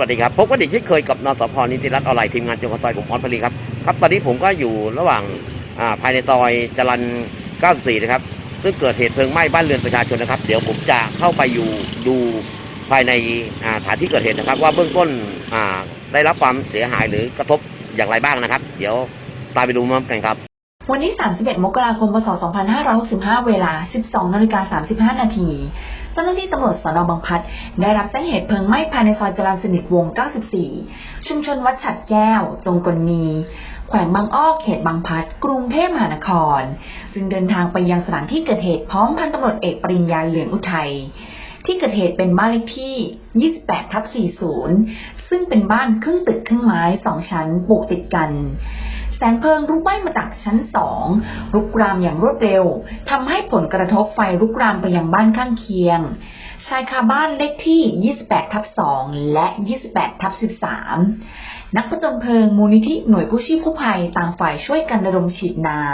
วัสดีครับพบกันอีกเช่นเคยกับนสพนิติรัตน์ออนไลน์ทีมงานจงกระซอยผมออนผลีครับครับตอนนี้ผมก็อยู่ระหว่างาภายในซอยจรัน94 นะครับ ซึ่งเกิดเหตุเพลิงไหม้บ้านเรือนประชาชนนะครับ เดี๋ยวผมจะเข้าไปอยู่ดูภายในอ่าสถานที่เกิดเหตุนะครับ ว่าเบื้องต้นได้รับความเสียหายหรือกระทบอย่างไรบ้างนะครับ เดี๋ยวตามไปดูมากันครับ วันที่ 31 มกราคม พศ 2565 เวลา 12นาฬิกา35 นาที เจ้าหน้าที่ตำรวจสนบางพัดได้รับแจ้งเหตุเพลิงไหม้ภายในซอยจรัญสนิทวง 94 ชุมชนวัดฉัดแก้ว จงกลนี แขวงบางอ้อ เขตบางพัด กรุงเทพมหานคร ซึ่งเดินทางไปยังสถานที่เกิดเหตุพร้อมพันตำรวจเอกปริญญาเหลืองอุทัยที่เกิดเหตุเป็นบ้านเลขที่ 28 ทับ 40 ซึ่งเป็นบ้านครึ่งตึกครึ่งไม้สองชั้นปลูกติดกัน แสงเพลิงลุกไหม้มาจากชั้นสองลุกรามอย่างรวดเร็วทำให้ผลกระทบไฟลุกรามไปยังบ้านข้างเคียง ชายคาบ้านเลขที่ 28 ทับ 2 และ 28 ทับ 13 นักผจญเพลิงมูลนิธิหน่วยกู้ชีพกู้ภัยต่างฝ่ายช่วยกันระดมฉีดน้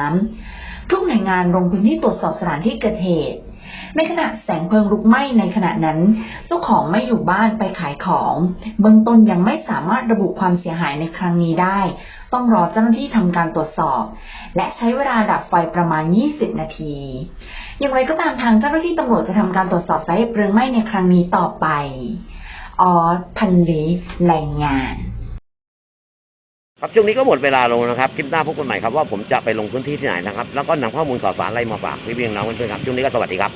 ำทุกหน่วยงานลงพื้นที่ตรวจสอบสถานที่เกิดเหตุ ในขณะแสงเพลิงลุกไหม้ในขณะนั้น เจ้าของไม่อยู่บ้านไปขายของ เบื้องต้นยังไม่สามารถระบุความเสียหายในครั้งนี้ได้ ต้องรอเจ้าหน้าที่ทำการตรวจสอบ และใช้เวลาดับไฟประมาณ 20 นาที อย่างไรก็ตามทางเจ้าหน้าที่ตำรวจจะทำการตรวจสอบสาเหตุเพลิงไหม้ในครั้งนี้ต่อไป ออพันลีรายงาน ครับช่วงนี้ก็หมดเวลาลงนะครับคลิปหน้าพบกันใหม่ครับว่าผมจะไปลงพื้นที่ที่ไหนนะครับแล้วก็นำข้อมูลข่าวสารอะไรมาฝากพี่เพียงน้องเพื่อนๆครับช่วงนี้ก็สวัสดีครับ